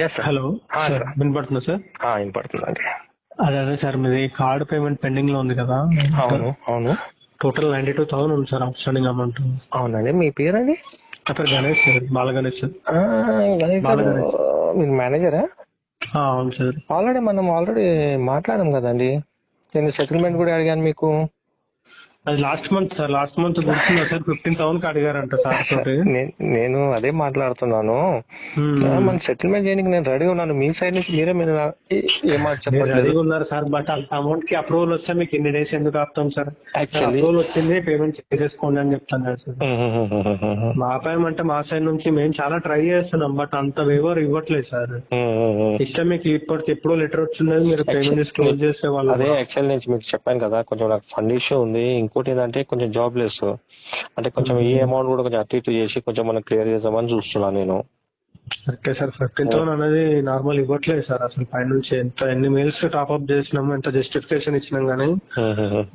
Yes sir hello sir, sir. వినపడుతుందా sir వినపడుతుందండి. అదే అదే సార్ మీది కార్డ్ పేమెంట్ పెండింగ్లో ఉంది కదా. అవును అవును. టోటల్ నైన్టీ టూ థౌసండ్ ఉంది సార్ అవుట్ స్టాండింగ్ అమౌంట్ అవునండి. మీ పేరండి? నా పేరు గణేష్ సార్ బాల గణేష్ సార్ ఆ, గణేష్ బాలగణేష్. మీరు మేనేజరా అవును సార్ ఆల్రెడీ మనం ఆల్రెడీ మాట్లాడాం కదండి. నేను సెటిల్మెంట్ కూడా అడిగాను మీకు. అది last month sir last month గుర్తుందా సార్ ఫిఫ్టీన్ థౌసండ్ అడిగారంట సార్ తోటి. నేను అదే మాట్లాడుతున్నాను. Hmm. మన సెటిల్మెంట్ చేయడానికి నేను రెడీ ఉన్నాను. మీ సైడ్ నుంచి మీరే మీరు రెడీగా ఉన్నారు సార్ బట్ అంత అమౌంట్కి అప్రూవల్ వస్తే మీకు ఎన్ని డేస్ ఎందుకు ఆపుతాం సార్ అప్రూవల్ వచ్చింది పేమెంట్ చేసేసుకోండి అని చెప్తాను సార్ మా అపాయం అంటే మా సైడ్ నుంచి మేము చాలా ట్రై చేస్తున్నాం బట్ అంత వేవర్ ఇవ్వట్లేదు సార్ ఇష్టం మీకు ఇప్పటికి ఎప్పుడో లెటర్ వచ్చింది మీరు పేమెంట్ క్లోజ్ చేసే వాళ్ళు. అదే యాక్చువల్ నేను మీకు చెప్పాను కదా కొంచెం నాకు ఫండ్ ఇష్యూ ఉంది ఇంకోటి ఏంటంటే కొంచెం జాబ్ లెస్ అంటే కొంచెం ఈ అమౌంట్ కూడా కొంచెం అటు ఇటు చేసి కొంచెం మనం క్లియర్ చేద్దామని చూస్తున్నాను నేను. ఓకే సార్ ఫిఫ్టీన్ థౌసండ్ అనేది నార్మల్ ఇవ్వట్లేదు సార్. అసలు పై నుంచి ఎంత ఎన్ని మెయిల్స్ టాప్ అప్ చేసినాం ఎంత జస్టిఫికేషన్ ఇచ్చినాం కానీ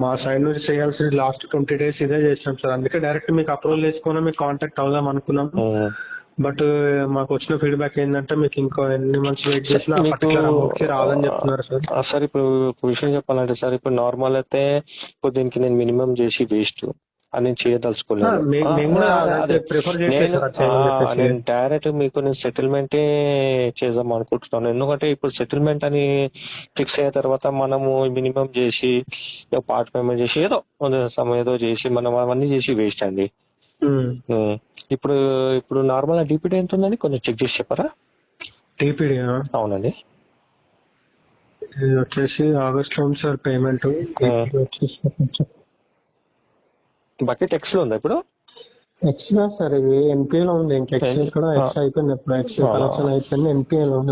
మా సైడ్ నుంచి చేయాల్సింది లాస్ట్ ట్వంటీ డేస్ ఇదే చేసినాం సార్. అందుకే డైరెక్ట్ మీకు అప్రూవల్ చేసుకుని మీకు కాంటాక్ట్ అవుదాం అనుకున్నాం. బట్ మాకు వచ్చిన ఫీడ్బ్యాక్ ఏంటంటే మీకు ఇంకా ఎన్ని మంత్స్ వెయిట్ చేసినా మీకు- రాదని చెప్తున్నారు సార్. సార్ ఇప్పుడు ఒక విషయం చెప్పాలంటే సార్ ఇప్పుడు నార్మల్ అయితే ఇప్పుడు దీనికి నేను మినిమం చేసి వేస్ట్ అది నేను చేయదలుచుకోలేదు. నేను డైరెక్ట్ మీకు నేను సెటిల్మెంటే చేద్దాం అనుకుంటున్నాను. ఎందుకంటే ఇప్పుడు సెటిల్మెంట్ అని ఫిక్స్ అయిన తర్వాత మనము మినిమం చేసి పార్ట్ పేమెంట్ చేసి ఏదో సమయం ఏదో చేసి మనం అవన్నీ చేసి వేస్ట్ అండి. ఇప్పుడు ఇప్పుడు నార్మల్ డిపిటీ ఎంత ఉందండి? కొంచెం చెక్ చేసి చెప్పరా? టీపీడీ అవునండి. ఇది వచ్చేసి ఆగస్ట్లో ఉంది సార్ పేమెంట్ బకెట్ ఎక్స్లో ఉందా ఇప్పుడు? ఎక్స్గా సార్ ఇది ఎన్పిఏ లో ఉంది. ఇంకా ఎక్స్ అయిపోయింది ఇప్పుడు. ఎక్స్. కలెక్షన్ అయిపోయింది. ఎన్పిఏ లో ఉంది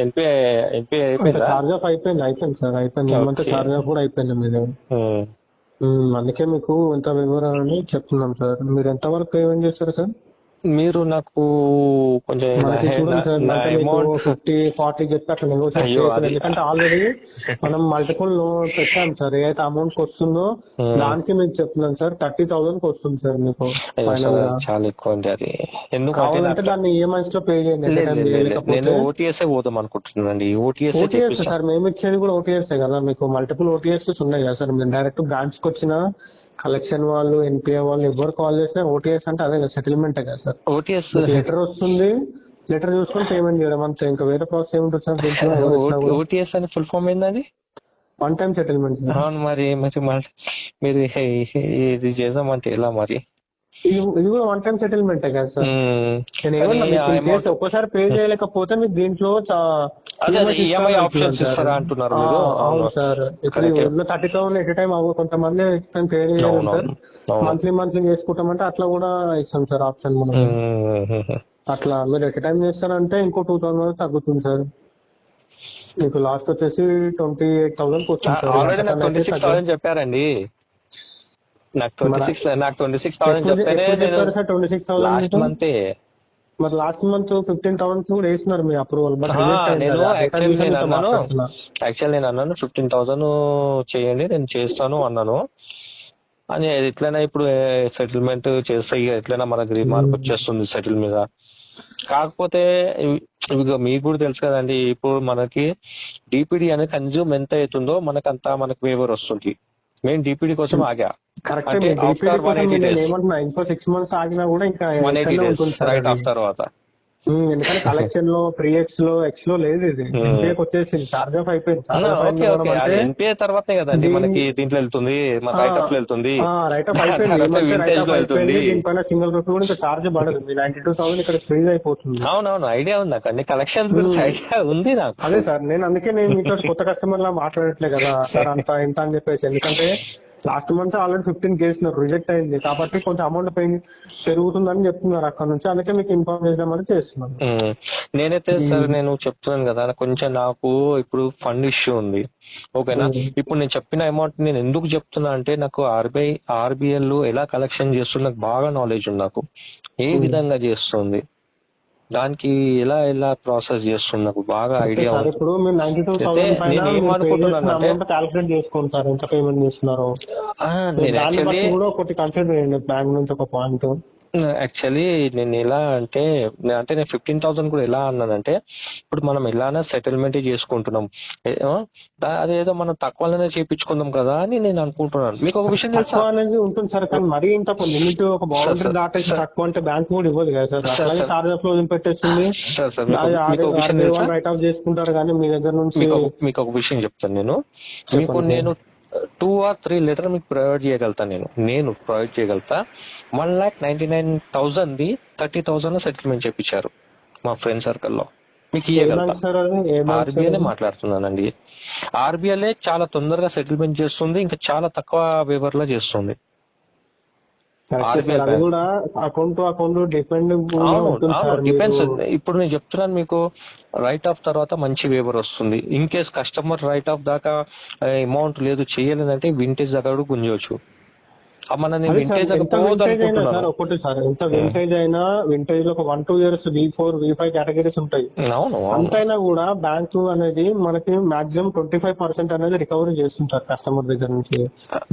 ఎన్పిఐ ఎన్పిఐ అయిపోయిందా? చార్జ్ ఆఫ్ అయిపోయింది. అయిపోయింది సార్. అయిపోయింది. ఏమంటే. చార్జ్ ఆఫ్ కూడా అయిపోయింది మీది. అందుకే మీకు ఇంత వివరాలని చెప్తున్నాం సార్. మీరు ఎంత వరకు పేమెంట్ చేస్తారు సార్? మీరు నాకు కొంచెం ఫిఫ్టీ ఫార్టీ చెప్తే అట్లా నెగోషియేట్ ఎందుకంటే ఆల్రెడీ మనం మల్టిపుల్ పెట్టాం సార్. ఏదైతే అమౌంట్ వస్తుందో Hmm. దానికి మీకు చెప్తున్నాం సార్ థర్టీ థౌసండ్కి వస్తుంది సార్ మీకు చాలా ఎక్కువ ఉంది అది. ఎందుకంటే దాన్ని ఈఎంఐస్లో పే చేయండి. నేను ఓటీఎస్ పోదాం అనుకుంటున్నానండి. ఓటీఎస్ ఓటీఎస్ సార్ మేము ఇచ్చేది కూడా ఓటీఎస్ కదా. మీకు మల్టిపుల్ ఓటీఎస్ ఉన్నాయి కదా సార్. మీరు డైరెక్ట్ బ్రాంచ్కి వచ్చిన కలెక్షన్ వాళ్ళు ఎన్పిఏ వాళ్ళు ఎవరు కాల్ చేసినా ఓటీఎస్ అంటే అదే కదా సెటిల్మెంట్ కదా సార్ ఓటీఎస్ లెటర్ వస్తుంది లెటర్ చూసుకొని పేమెంట్ చేయడం అంతే. ఇంకా వేరే ప్రాసెస్ ఏముంటుంది సార్ దీంట్లో ఓటీఎస్ అని ఫుల్ ఫామ్ ఏందండి? వన్ టైం సెటిల్మెంట్ అవును మరి మరి మీరు ఇది చేద్దామంటే ఎలా మరి? ఇది కూడా వన్ టైం సెటిల్మెంట్ కదా సార్. నేను ఒక్కసారి పే చేయలేకపోతే మీకు దీంట్లో సార్. ఇస్తారా అంటున్నారు? అవును. సార్ ఇప్పుడు. థర్టీ థౌసండ్ ఎట్ టైం కొంతమంది పే చేయలేము సార్. మంత్లీ మంత్లీ చేసుకుంటామంటే అట్లా కూడా ఇస్తాం సార్ ఆప్షన్ మనం. అట్లా మీరు ఎట్ టైం చేస్తారంటే ఇంకో టూ థౌసండ్ వరకు తగ్గుతుంది సార్ మీకు లాస్ట్ వచ్చేసి twenty eight thousand already twenty six thousand చెప్పారండి నాకు ట్వంటీ సిక్స్ నాకు ట్వంటీ సిక్స్ థౌసండ్ చెప్తేనే నేను ట్వంటీ సిక్స్ లాస్ట్ మంతే మరి లాస్ట్ మంత్ ఫిఫ్టీన్ థౌసండ్ కూడా వేసినారు మీ అప్రూవల్ బట్ నేను యాక్చువల్ నేను అన్నాను. యాక్చువల్ నేను అన్నాను ఫిఫ్టీన్ థౌసండ్ చేయండి నేను చేస్తాను అన్నాను. అని ఎట్లైనా ఇప్పుడు సెటిల్మెంట్ చేస్తే ఇక ఎట్లైనా మనకి రిమార్క్ వచ్చేస్తుంది సెటిల్ మీద. కాకపోతే ఇవి- మీకు కూడా తెలుసు కదండి ఇప్పుడు మనకి డిపిడి అనేది కన్జ్యూమ్ ఎంత అవుతుందో మనకు అంత మనకి వేవర్ వస్తుంది మేము డిపిడి కోసం ఆగా. కరెక్ట్ అంటే after 180 days. ఏమంటున్నా ఇంకో సిక్స్ మంత్స్ ఆగినా కూడా ఇంకా తర్వాత. ఎందుకంటే కలెక్షన్లో ప్రీ ఎక్స్లో ఎక్స్లో లేదు ఇది. Hmm. ఎన్పిఏకి వచ్చేసింది. చార్జ్ ఆఫ్ అయిపోయింది. ఎన్పిఏ తర్వాతే కదండి మనకి దీంట్లో వెళ్తుంది మన రైట్ ఆఫ్ వెళ్తుంది. రైట్ ఆఫ్ అయిపోయింది. దీనిపైన సింగిల్ రూపీ కూడా ఇంకా చార్జ్ పడదు. నైన్టీ టూ థౌసండ్ ఇక్కడ ఫ్రీజ్ అయిపోతుంది. అవునవును ఐడియా ఉంది నాకు. అన్ని కలెక్షన్స్ గురించి Hmm. ఐడియా ఉంది నాకు. అదే సార్ నేను అందుకే నేను మీతో కొత్త కస్టమర్ లా మాట్లాడట్లే కదా. సార్ అంత ఇంత అని చెప్పేసి. ఎందుకంటే లాస్ట్ మంత్ ఆల్రెడీ ఫిఫ్టీన్ చేసినారు రిజెక్ట్ అయింది. కాబట్టి కొంచెం అమౌంట్ పే పెరుగుతుందని చెప్తున్నారు అక్కడ నుంచి అందుకే మీకు ఇన్ఫార్మ్ చేద్దామని చేస్తున్నాను. నేనైతే సార్ నేను చెప్తున్నాను కదా కొంచెం నాకు ఇప్పుడు ఫండ్ ఇష్యూ ఉంది. ఓకేనా. ఇప్పుడు నేను చెప్పిన అమౌంట్ నేను ఎందుకు చెప్తున్నా అంటే నాకు ఆర్బీఐ ఆర్బీఎల్ ఎలా కలెక్షన్ చేస్తుంది నాకు బాగా నాలెడ్జ్ ఉంది నాకు. ఏ. విధంగా చేస్తుంది? దానికి ఎలా ఎలా ప్రాసెస్ చేస్తుంది నాకు బాగా ఐడియా ఉంది. ఇప్పుడు మీరు నైన్టీ టూ థౌసండ్ నేను ఏమనుకుంటున్నాను అంటే- అమౌంట్ క్యాలిక్యులేట్ చేసుకోండి సార్ ఎంత పేమెంట్ చేస్తున్నారో. నేను యాక్చువల్లీ కూడా ఒకటి కన్సిడర్ చేయండి బ్యాంక్ నుంచి ఒక పాయింట్ యాక్చువల్లీ నేను ఎలా అంటే అంటే నేను ఫిఫ్టీన్ థౌసండ్ కూడా ఎలా అన్నానంటే ఇప్పుడు మనం ఎలానే సెటిల్మెంట్ చేసుకుంటున్నాం. అదేదో మనం తక్కువలోనే చేపించుకుందాం కదా అని నేను అనుకుంటున్నాను. మీకు ఒక విషయం తెలుసా? అనేది ఉంటుంది సార్ కానీ మరీ ఇంత లిమిట్ ఒక బౌండరీ దాటేసి. తక్కువ అంటే బ్యాంక్ కూడా ఇవ్వదు కదా సార్. చార్జెస్లో పెట్టేస్తుంది సార్ తెలుసా? రైట్ ఆఫ్ చేసుకుంటారు కానీ మీ దగ్గర నుంచి మీకు ఒక- విషయం చెప్తాను నేను. మీకు. నేను టూ ఆర్ త్రీ లీటర్ మీకు ప్రొవైడ్ చేయగలుగుతా నేను. నేను provide చేయగలుగుతా. One lakh ninety nine thousand the thirty thousand settlement చేపించారు మా ఫ్రెండ్ సర్కిల్లో మీకు ఆర్బీఐనే మాట్లాడుతున్నానండి. ఆర్బీఐలే చాలా తొందరగా సెటిల్మెంట్ చేస్తుంది ఇంకా చాలా తక్కువ వేవర్లో చేస్తుంది. అది కూడా account to account depend depends ఇప్పుడు నేను చెప్తున్నాను మీకు రైట్ ఆఫ్ తర్వాత మంచి వేవర్ వస్తుంది. In case customer write off దాకా అమౌంట్ లేదు చేయలేదంటే వింటేజ్ దగ్గర కూడా గుంజవచ్చు. మన వింటేజ్ ఒకటి సార్ ఎంత వింటేజ్ అయినా వింటేజ్లో ఒక one two years V four V five categories ఉంటాయి. అంతైనా కూడా బ్యాంకు అనేది మనకి మాక్సిమం ట్వంటీ ఫైవ్ పర్సెంట్ అనేది రికవరీ చేస్తుంటారు కస్టమర్ దగ్గర నుంచి.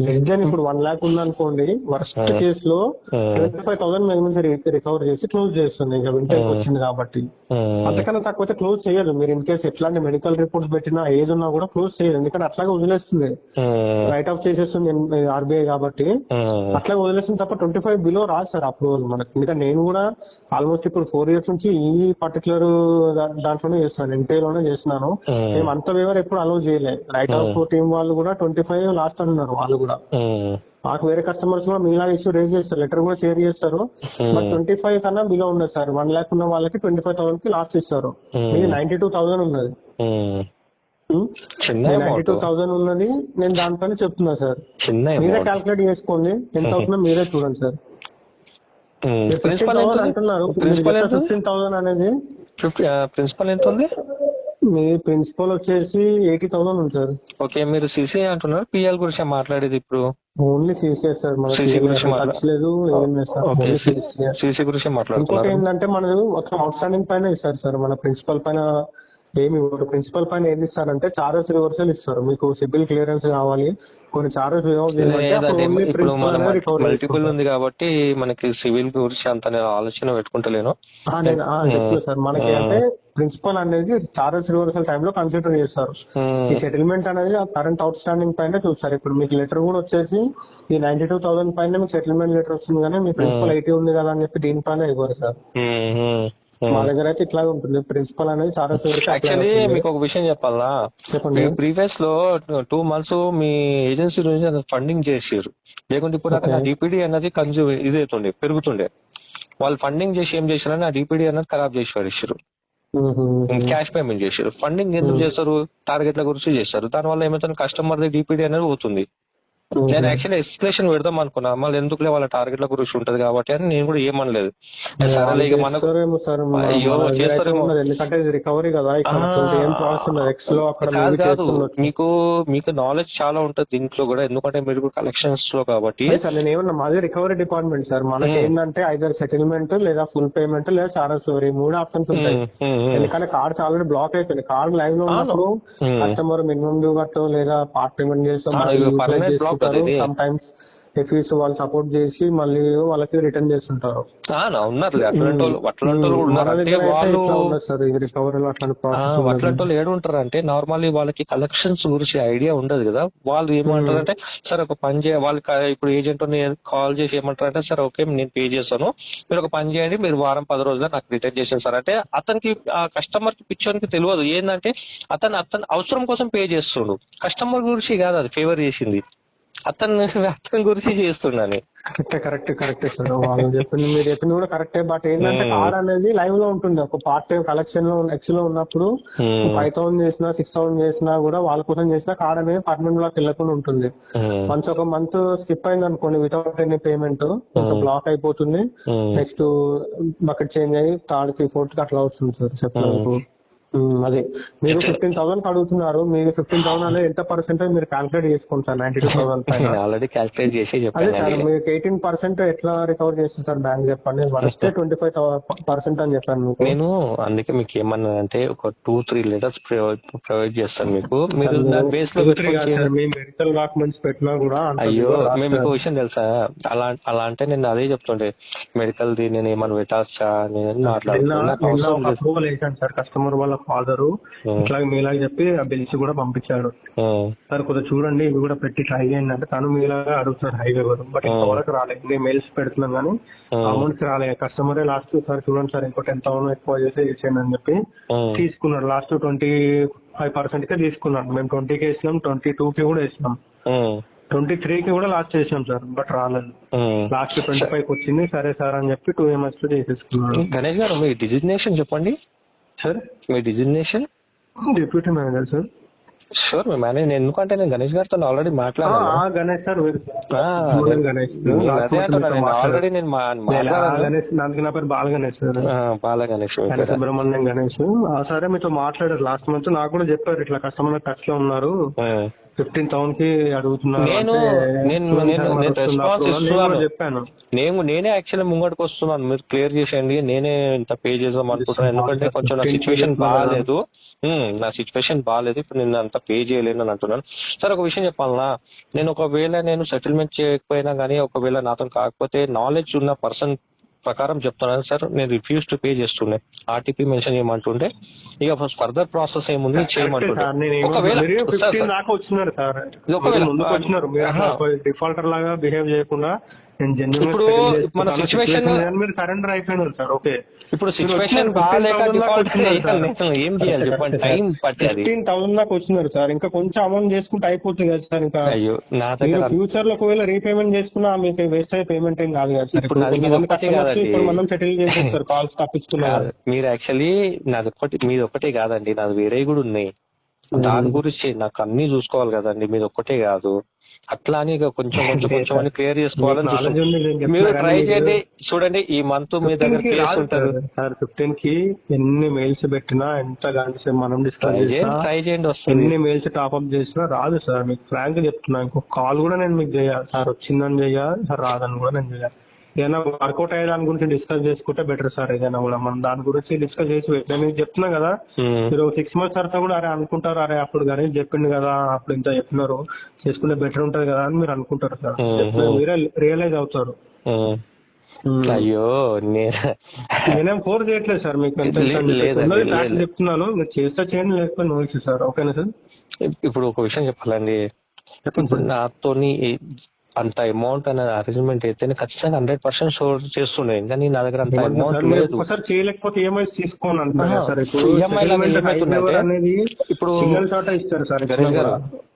లెస్ దెన్ ఇప్పుడు వన్ లాక్ ఉందనుకోండి వర్స్ట్ Hmm. కేస్లో Hmm. ట్వంటీ ఫైవ్ థౌసండ్ మీద నుంచి రికవర్ చేసి క్లోజ్ చేస్తుంది. ఇంకా వింటేజ్ Hmm. వచ్చింది కాబట్టి. ఉమ్, అంతకన్నా తక్కువ క్లోజ్ చేయదు మీరు ఇన్ కేసు ఎట్లాంటి మెడికల్ రిపోర్ట్స్ పెట్టినా ఏది ఉన్నా కూడా క్లోజ్ చేయదు ఎందుకంటే అట్లాగే వదిలేస్తుంది. రైట్ ఆఫ్ చేసేస్తుంది ఆర్బీఐ కాబట్టి. అట్లా వదిలేసిన తప్ప ట్వంటీ ఫైవ్ బిలో రాదు సార్ అప్రూవల్ మనకి. ఎందుకంటే నేను కూడా ఆల్మోస్ట్ ఇప్పుడు ఫోర్ ఇయర్స్ నుంచి ఈ పర్టికులర్ దాంట్లోనే చేస్తున్నాను ఎన్టీఏ లోనే చేస్తున్నాను మేము అంత వేవర్ ఎప్పుడు అలౌ చేయలేదు రైట్ ఆఫ్ టీం వాళ్ళు కూడా ట్వంటీ ఫైవ్ లాస్ట్ అన్నారు వాళ్ళు కూడా. మాకు వేరే కస్టమర్స్ కూడా మీలా ఇష్యూ రేజ్ చేస్తారు లెటర్ కూడా షేర్ చేస్తారు. బట్ ట్వంటీ ఫైవ్ కన్నా బిలో ఉండదు సార్. వన్ లాక్ ఉన్న వాళ్ళకి ట్వంటీ ఫైవ్ థౌసండ్కి లాస్ట్ ఇస్తారు. ఇది నైన్టీ టూ థౌసండ్ ఉన్నది. చిన్న టూ థౌసండ్ ఉన్నది నేను దానిపైన చెప్తున్నా సార్. చిన్న మీరే క్యాల్కులేట్ చేసుకోండి. ఎంత అవుతుందో మీరే చూడండి సార్. ప్రిన్సిపల్? అంటున్నారు? ఫిఫ్టీన్ థౌసండ్ అనేది. ప్రిన్సిపల్ ఎంత ఉంది? మీ ప్రిన్సిపల్ వచ్చేసి ఎయిటీ థౌసండ్ ఉంది సార్. ఓకే మీరు సిసి అంటున్నారు. పిఎల్ గురించి మాట్లాడేది ఇప్పుడు. ఓన్లీ సీసీఎస్ సార్ ఏం గురించి మాట్లా- ఖర్చు లేదు ఏం లేదు sir. Okay only CCS. CC గురించి ఇంకోటి మాట్లాడుతున్నారు ఏంటంటే మనది మొత్తం అవుట్ స్టాండింగ్ పైన ఇస్తారు సార్ మన ప్రిన్సిపల్ పైన ఏమి ఇవ్వరు ప్రిన్సిపల్ పైన ఏది ఇస్తారంటే చార్జెస్ రివర్సల్ ఇస్తారు. మీకు సిబిల్ క్లియరెన్స్ కావాలి. కొన్ని చార్జెస్ ఇప్పుడు మల్టిపుల్ ఉంది కాబట్టి మనకి సివిల్ గురించి అంత నేను ఆలోచన పెట్టుకుంటలేను. సార్. మనకి అంటే ప్రిన్సిపల్ అనేది చార్జెస్ రివర్సల్ టైంలో కన్సిడర్ చేస్తారు. ఈ సెటిల్మెంట్ అనేది కరెంట్ అవుట్ స్టాండింగ్ పైన చూస్తారు. ఇప్పుడు మీకు లెటర్ కూడా వచ్చేసి ఈ నైన్టీ టూ థౌసండ్ పైన మీకు సెటిల్మెంట్ లెటర్ వస్తుంది కానీ మీ ప్రిన్సిపల్ ఎయిటీ ఉంది కదా అని చెప్పి దీనిపైన ఇవ్వరు సార్. మా. దగ్గర అయితే ఇట్లాగే ఉంటుంది. ప్రిన్సిపల్ అనేది చాలా యాక్చువల్లీ మీకు ఒక విషయం చెప్పాలా? చెప్పండి. ప్రీవియస్లో టూ మంత్స్ మీ ఏజెన్సీ నుంచి ఫండింగ్ చేసారు లేకుంటే ఇప్పుడు అక్కడ. డిపిడి అన్నది కన్జ్యూమ్ ఇది అవుతుండే పెరుగుతుండే. వాళ్ళు ఫండింగ్ చేసి ఏం చేశారని ఆ డిపిడి అన్నది ఖరాబ్ చేసి పడేసారు క్యాష్ పేమెంట్ చేశారు ఫండింగ్ ఎందుకు చేస్తారు? టార్గెట్ల గురించి చేస్తారు. దానివల్ల ఏమవుతుంది? కస్టమర్ డిపిడి అనేది పోతుంది. నేను యాక్చువల్లీ ఎక్స్ప్లెనేషన్ పెడదాం అనుకున్నా. మళ్ళీ ఎందుకులే వాళ్ళ టార్గెట్ల గురించి ఉంటది కాబట్టి అని నేను కూడా ఏమనలేదు. సరేలే ఇక మనకు సార్. ఎందుకంటే రికవరీ కదా. మీకు మీకు నాలెడ్జ్ చాలా ఉంటది దీంట్లో కూడా. ఎందుకంటే మీరు కలెక్షన్స్లో కాబట్టి. అదే సార్ నేను ఏమన్నా మాది రికవరీ డిపార్ట్మెంట్ సార్. మనకి. ఏంటంటే ఐదర్ సెటిల్మెంట్ లేదా ఫుల్ పేమెంట్ లేదా చార్జెస్ ఈ మూడు ఆప్షన్స్ ఉంటాయి. ఎందుకంటే కార్డ్స్ ఆల్రెడీ బ్లాక్ అయిపోయింది కార్డ్ లైవ్లో ఉన్నప్పుడు. కస్టమర్ మినిమం డ్యూ కట్టో లేదా పార్ట్ పేమెంట్ చేస్తాం ఆ, ఇది. సమ్ టైమ్స్ ఎఫీస్ వాళ్ళు సపోర్ట్ చేసి మళ్ళీ వాళ్ళకి రిటర్న్ చేస్తుంటారు. ఉన్నారు అట్లాంటి వాళ్ళు ఏడు ఉంటారు అంటే నార్మల్లీ వాళ్ళకి కలెక్షన్స్ గురించి ఐడియా ఉండదు కదా. వాళ్ళు ఏమంటారు అంటే సరే ఒక పని చేయ వాళ్ళకి ఇప్పుడు ఏజెంట్ కాల్ చేసి ఏమంటారు అంటే సరే ఓకే నేను పే చేస్తాను. మీరు ఒక పని చేయండి. మీరు వారం పది రోజుల్లో నాకు రిటర్న్ చేసేది సార్. అంటే అతనికి ఆ కస్టమర్కి పిచ్చోనికి తెలియదు. ఏంటంటే అతను అతను అవసరం కోసం పే చేస్తుండు. కస్టమర్ గురించి కాదు అది ఫేవర్ చేసింది. అతను అతని గురించి చేస్తున్నాను కరెక్ట్ కరెక్ట్ కరెక్ట్ సార్. వాళ్ళు చెప్పింది మీరు చెప్పింది కూడా కరెక్టే. బట్ ఏంటంటే. కార్డ్ అనేది లైవ్లో ఉంటుంది. ఒక పార్ట్ టైం కలెక్షన్లో ఎక్స్లో ఉన్నప్పుడు ఫైవ్ థౌసండ్ చేసినా సిక్స్ థౌసండ్ చేసినా కూడా వాళ్ళ కోసం చేసినా కార్డ్ అనేది పర్మనెంట్ బ్లాక్ వెళ్ళకుండా ఉంటుంది. మంత్ ఒక మంత్ స్కిప్ అయింది అనుకోండి వితౌట్ ఎనీ పేమెంట్ బ్లాక్ అయిపోతుంది. నెక్స్ట్ బకెట్ చేంజ్ అయ్యి థర్డ్కి ఫోర్త్కి అట్లా వస్తుంది సార్. చెప్పడానికి అదే. మీరు ఫిఫ్టీన్ థౌసండ్ అడుగుతున్నారు మీరు ఫిఫ్టీన్ థౌసండ్ అనేది ఎంత పర్సెంటేజ్ మీరు క్యాల్కులేట్ చేసుకోండి sir ninety two thousand already calculate చేసి అదే సార్ మీకు ఎయిటీన్ పర్సెంట్ ఎట్లా రికవర్ చేస్తుంది సార్ బ్యాంక్ చెప్పండి? వస్తే ట్వంటీ ఫైవ్ పర్సెంట్ అని చెప్పాను మీకు. నేను అందుకే మీకు ఏమన్నా అంటే ఒక టూ త్రీ లెటర్స్ ప్రొవైడ్ చేస్తాను మీకు. మీరు బేస్లో మెడికల్ డాక్యుమెంట్స్ పెట్టినా కూడా అయ్యో మేము. ఇంకో విషయం తెలుసా? అలా అలా అంటే నేను అదే చెప్తుండే మెడికల్ ది నేను ఏమన్నా పెట్టచ్చా నేను మాట్లాడుతున్నా? కస్టమర్ వాళ్ళ ఫాదర్ ఉం. ఇట్లాగే మీలాగా చెప్పి ఆ బిల్స్ కూడా పంపించాడు. సార్ కొద్దిగా చూడండి ఇవి కూడా పెట్టి ట్రై చేయండి అంటే తను మీలాగా అడుగుతున్నారు హైవే కూడా బట్ ఇంతవరకు రాలేదు నేను మెయిల్స్ పెడుతున్నాం కానీ. అమౌంట్ రాలేదు కస్టమరే లాస్ట్ సార్ చూడండి సార్ ఇంకో టెన్ థౌసండ్ ఎక్కువ చేసి ఇచ్చేయండి అని చెప్పి ఉం. తీసుకున్నారు లాస్ట్ ట్వంటీ ఫైవ్ పర్సెంట్ కే తీసుకున్నాను మేము ట్వంటీ కి వేసినాం ట్వంటీ టూ కి కూడా వేసినాం. ట్వంటీ త్రీ కి కూడా లాస్ట్ చేసినాం సార్ బట్ రాలేదు. లాస్ట్ ట్వంటీ ఫైవ్కి వచ్చింది సరే సార్ అని చెప్పి టూ ఎంఎస్లో చేసేసుకున్నాడు గణేష్ గారు మీ డిజిగ్నేషన్ చెప్పండి సార్? మీ designation deputy manager sir sure మీ మేనేజ్ ఎందుకంటే నేను గణేష్ గారితో ఆల్రెడీ మాట్లాడాను. ఆ, గణేష్ సార్ గణేష్ నేను నేను. ఆల్రెడీ నేను గణేష్ దానికి నా పేరు బాల గణేష్ సార్ బాల గణేష్. సుబ్రహ్మణ్యం గణేష్. ఆ సరే మీతో మాట్లాడారు లాస్ట్ మంత్. నాకు కూడా చెప్పారు ఇట్లా కస్టమర్ టచ్లో ఉన్నారు. ఫిఫ్టీన్ థౌసండ్కి అడుగుతున్నారు నేను- ఇస్తున్నాను. చెప్పాను. నేను నేనే యాక్చువల్లీ ముంగడికి వస్తున్నాను. మీరు క్లియర్ చేసేయండి. నేనే ఇంత పే చేద్దాం అనుకుంటున్నాను. ఎందుకంటే కొంచెం నా సిచ్యువేషన్ బాగాలేదు. నా సిచ్యువేషన్ బాగాలేదు. ఇప్పుడు నేను అంత పే చేయలేను అని అంటున్నాను. సరే ఒక విషయం చెప్పాలనా? నేను ఒకవేళ నేను సెటిల్మెంట్ చేయకపోయినా కానీ ఒకవేళ నాతో కాకపోతే నాలెడ్జ్ ఉన్న పర్సన్ ప్రకారం చెప్తున్నాను సార్. నేను రిఫ్యూజ్ టు పే చేస్తుండే. ఆర్టీపీ మెన్షన్ చేయమంటుండే. ఇక ఫర్దర్ ప్రాసెస్ ఏముంది? చేయమంటుండే. ఒకవేళ. డిఫాల్టర్ లాగా బిహేవ్ చేయకుండా ఇప్పుడు. మన మీరు సరెండర్ అయిపోయినారు సార్. ఓకే. ఇప్పుడు సిచ్యువేషన్ బాగాలేక 15,000 దాకా default వచ్చినారు సార్. నేను ఏం చేయాలి చెప్పండి? టైం పట్టి అది ఫిఫ్టీన్ థౌసండ్ దాకా వచ్చినారు సార్. ఇంకా కొంచెం అమౌంట్ చేసుకుంటే అయిపోతుంది కదా సార్ ఇంకా. అయ్యో నా దగ్గర ఫ్యూచర్లో ఒకవేళ రీపేమెంట్ చేసుకున్నా మీకు వేస్ట్ అయ్యే పేమెంట్ ఏం కాదు కదా సార్. ఇప్పుడు మనం సెటిల్ చేసేస్తారు కాల్స్ తప్పించుకున్నారు. మీరు యాక్చువల్లీ నాది ఒక్కటి మీది ఒక్కటే కాదండి. నాది వేరే కూడా ఉన్నాయి. దాని గురించి నాకు అన్ని చూసుకోవాలి కదండి. మీది ఒక్కటే కాదు. అట్లా అని ఇక కొంచెం కొంచెం కొంచెం అని క్లియర్ చేసుకోవాలని. మీరు ట్రై చేయండి. చూడండి ఈ మంత్ మీ దగ్గర 15 కి కేసు రాదు ఉంటారు. సార్. ఫిఫ్టీన్కి ఎన్ని మెయిల్స్ పెట్టినా ఎంత గంట మనం డిస్కస్ ట్రై చేయండి వస్తుంది. ఎన్ని మెయిల్స్ టాప్అప్ చేసినా రాదు సార్. మీకు ఫ్రాంక్ చెప్తున్నా ఇంకొక కాల్ కూడా నేను మీకు చేయాలి. సార్ వచ్చిందని చేయాలి సార్ రాదని కూడా నేను చేయాలి. ఏదైనా వర్కౌట్ అయ్యే దాని గురించి డిస్కస్ చేసుకుంటే బెటర్ సార్ ఏదైనా కూడా. మనం దాని గురించి డిస్కస్ చేసి నేను మీకు చెప్తున్నా కదా. మీరు సిక్స్ మంత్స్ తర్వాత కూడా అరే అనుకుంటారు అరే అప్పుడు కానీ చెప్పిండు కదా అప్పుడు ఇంత చెప్పినారు చేసుకుంటే బెటర్ ఉంటది కదా అని మీరు అనుకుంటారు సార్. మీరే రియలైజ్ అవుతారు. అయ్యో నేను ఫోర్ చేయట్లేదు సార్ మీకు. చెప్తున్నాను. మీరు చేస్తే చేయండి లేకపోతే నో ఇష్యూ సార్. ఓకేనా సార్? ఇప్పుడు ఒక విషయం చెప్పాలండి. చెప్పండి ఇప్పుడు నాతోని అంత అమౌంట్ అనే అరేంజ్మెంట్ అయితే ఖచ్చితంగా హండ్రెడ్ పర్సెంట్ షో చేస్తుండే. కానీ నా దగ్గర అంత అమౌంట్ లేదు. చేయలేకపోతే ఈఎంఐ. సార్. ఇప్పుడు అనేది సార్ గణేష్ గారు.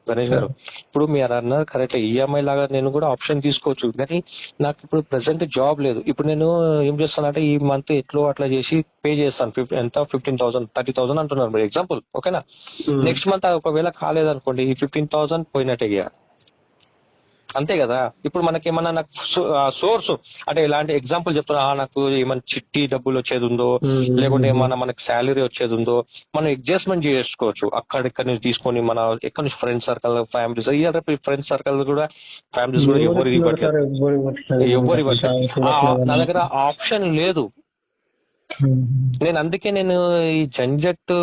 గణేష్ గారు ఇప్పుడు మీరు అన్నారు కరెక్ట్ ఈఎంఐ లాగా నేను కూడా ఆప్షన్ తీసుకోవచ్చు. కానీ నాకు ఇప్పుడు ప్రెసెంట్ జాబ్ లేదు. ఇప్పుడు నేను ఏం చేస్తానంటే ఈ మంత్ ఎట్లో అట్లా చేసి పే చేస్తాను. ఎంత? ఫిఫ్టీన్ థౌసండ్ థర్టీ థౌసండ్ అంటున్నారు. మీరు ఎగ్జాంపుల్ ఓకేనా. నెక్స్ట్ మంత్ ఒకవేళ కాలేదనుకోండి ఈ ఫిఫ్టీన్ థౌసండ్ పోయినట్టే అంతే కదా ఇప్పుడు మనకి ఏమన్నా నాకు సోర్స్ అంటే ఇలాంటి ఎగ్జాంపుల్ చెప్తున్నా నాకు ఏమైనా చిట్టి డబ్బులు వచ్చేది ఉందో. లేకుంటే ఏమన్నా మనకి శాలరీ వచ్చేది ఉందో మనం అడ్జస్ట్మెంట్ చేసుకోవచ్చు అక్కడిక్కడ నుంచి తీసుకొని మన ఎక్కడి నుంచి ఫ్రెండ్ సర్కిల్ ఫ్యామిలీస్ ఇయ్యాల ఫ్రెండ్ సర్కిల్ కూడా ఫ్యామిలీస్ కూడా ఎవరు ఇవ్వట్లేదు ఎవరు ఇవ్వట్లేదు. నా దగ్గర ఆప్షన్ లేదు. నేను అందుకే నేను ఈ జంజట్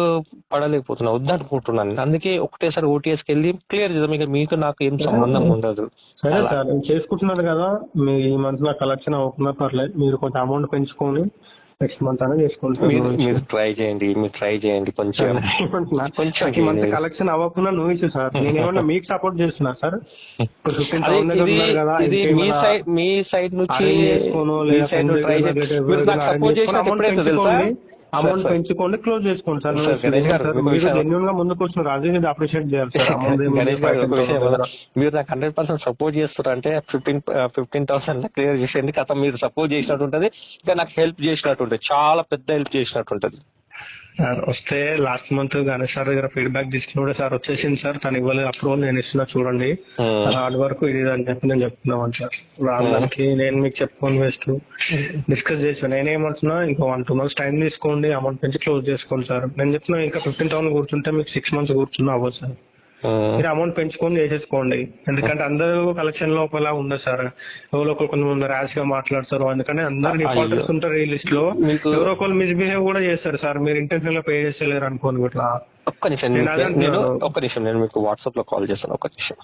పడలేకపోతున్నా వద్దనుకుంటున్నాను. అందుకే ఒకటేసారి ఓటీఎస్కి వెళ్ళి క్లియర్ చేద్దాం. ఇక మీకు నాకు ఏం సంబంధం ఉండదు. సరే అలా. సార్ నేను చేసుకుంటున్నారు కదా. మీ ఈ మంత్ నా కలెక్షన్ అవ్వకుండా పర్లేదు. మీరు కొంచెం అమౌంట్ పెంచుకొని నెక్స్ట్ మంత్ అనేది చేసుకోండి సార్. మీరు ట్రై చేయండి మీరు ట్రై చేయండి కొంచెం? కొంచెం ఈ మంత్. కలెక్షన్ అవ్వకుండా నువ్వు ఇచ్చు సార్ నేను ఏమన్నా మీకు సపోర్ట్ చేస్తున్నా సార్ ఫిఫ్టీన్ థౌసండ్ కదా మీ సైడ్ మీ సైడ్ నుంచి మీ సైడ్ ట్రై మీరు నాకు సపోర్ట్ ఎప్పుడైతే తెలుసా. అమౌంట్ పెంచుకోండి క్లోజ్ చేసుకోండి సార్ జెన్యున్గా ముందుకు వచ్చినారు అదే ఇది అప్రిషియేట్ చేయాలి సార్ మీరు నాకు హండ్రెడ్ పర్సెంట్ సపోర్ట్ చేస్తారు అంటే ఫిఫ్టీన్ ఫిఫ్టీన్ థౌసండ్ క్లియర్ చేసేయండి కథ మీరు సపోర్ట్ చేసినట్టు ఉంటది. ఇంకా నాకు హెల్ప్ చేసినట్టు ఉంటుంది. చాలా పెద్ద హెల్ప్ చేసినట్టు ఉంటది. సార్ వస్తే లాస్ట్ మంత్ గణేష్ సార్ దగ్గర ఫీడ్బ్యాక్ తీసుకుని సార్ వచ్చేసింది సార్. తను ఇవ్వలేదు. అప్రూవల్ నేను ఇస్తున్నా చూడండి. హార్డ్ వర్క్ ఇది అని చెప్పి నేను చెప్తున్నాను సార్. రావడానికి నేను మీకు చెప్పుకొని వేస్ట్. డిస్కస్ చేసాను. నేనేమంటున్నా ఇంకా వన్ టూ మంత్స్ టైం తీసుకోండి. అమౌంట్ పెంచి క్లోజ్ చేసుకోండి సార్. నేను చెప్తున్నా ఇంకా ఫిఫ్టీన్ థౌసండ్ కూర్చుంటే మీకు సిక్స్ మంత్స్ కూర్చున్నా అవ్వదు సార్. మీరు అమౌంట్ పెంచుకొని చేసేసుకోండి. ఎందుకంటే అందరూ కలెక్షన్ లోపల ఉండదు సార్. ఎవరో ఒకరు కొంతమంది ర్యాష్గా మాట్లాడతారు. అందుకని అందరు డిఫాల్టర్స్ ఉంటారు ఈ లిస్ట్లో. ఎవరో ఒకరు మిస్బిహేవ్ కూడా చేస్తారు సార్. మీరు ఇంటెన్షన్లో పే చేసేలేరు అనుకోని ఇట్లా. ఒక్క నిమిషం నేను. ఒక్క నిమిషం నేను మీకు వాట్సాప్లో కాల్ చేస్తాను. ఒక్క నిమిషం.